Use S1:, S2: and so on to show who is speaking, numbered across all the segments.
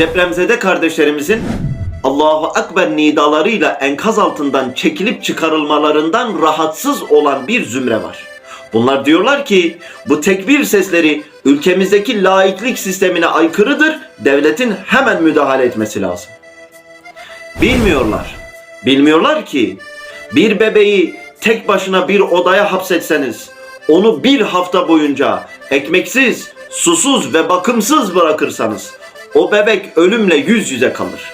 S1: Depremzede kardeşlerimizin Allahu Ekber nidalarıyla enkaz altından çekilip çıkarılmalarından rahatsız olan bir zümre var. Bunlar diyorlar ki bu tekbir sesleri ülkemizdeki laiklik sistemine aykırıdır. Devletin hemen müdahale etmesi lazım. Bilmiyorlar. Bilmiyorlar ki bir bebeği tek başına bir odaya hapsetseniz onu bir hafta boyunca ekmeksiz, susuz ve bakımsız bırakırsanız o bebek ölümle yüz yüze kalır.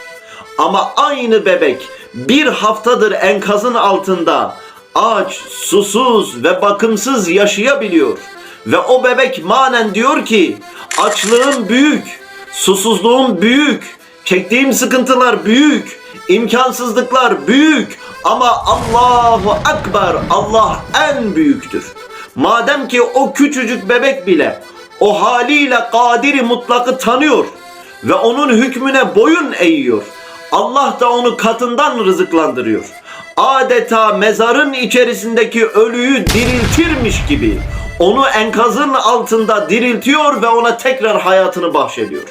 S1: Ama aynı bebek bir haftadır enkazın altında aç, susuz ve bakımsız yaşayabiliyor. Ve o bebek manen diyor ki açlığım büyük, susuzluğum büyük, çektiğim sıkıntılar büyük, imkansızlıklar büyük ama Allahu Ekber Allah en büyüktür. Madem ki o küçücük bebek bile o haliyle kadiri mutlakı tanıyor ve onun hükmüne boyun eğiyor. Allah da onu katından rızıklandırıyor. Adeta mezarın içerisindeki ölüyü diriltirmiş gibi onu enkazın altında diriltiyor ve ona tekrar hayatını bahşediyor.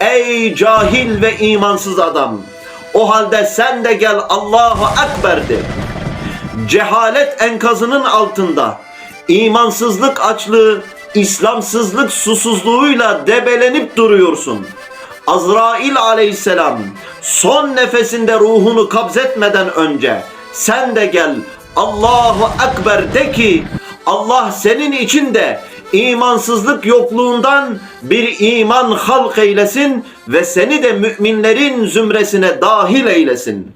S1: Ey cahil ve imansız adam! O halde sen de gel Allahu Ekber de. Cehalet enkazının altında imansızlık açlığı, İslamsızlık susuzluğuyla debelenip duruyorsun. Azrail aleyhisselam son nefesinde ruhunu kabzetmeden önce sen de gel Allahu Ekber de ki Allah senin için de imansızlık yokluğundan bir iman halk eylesin ve seni de müminlerin zümresine dahil eylesin.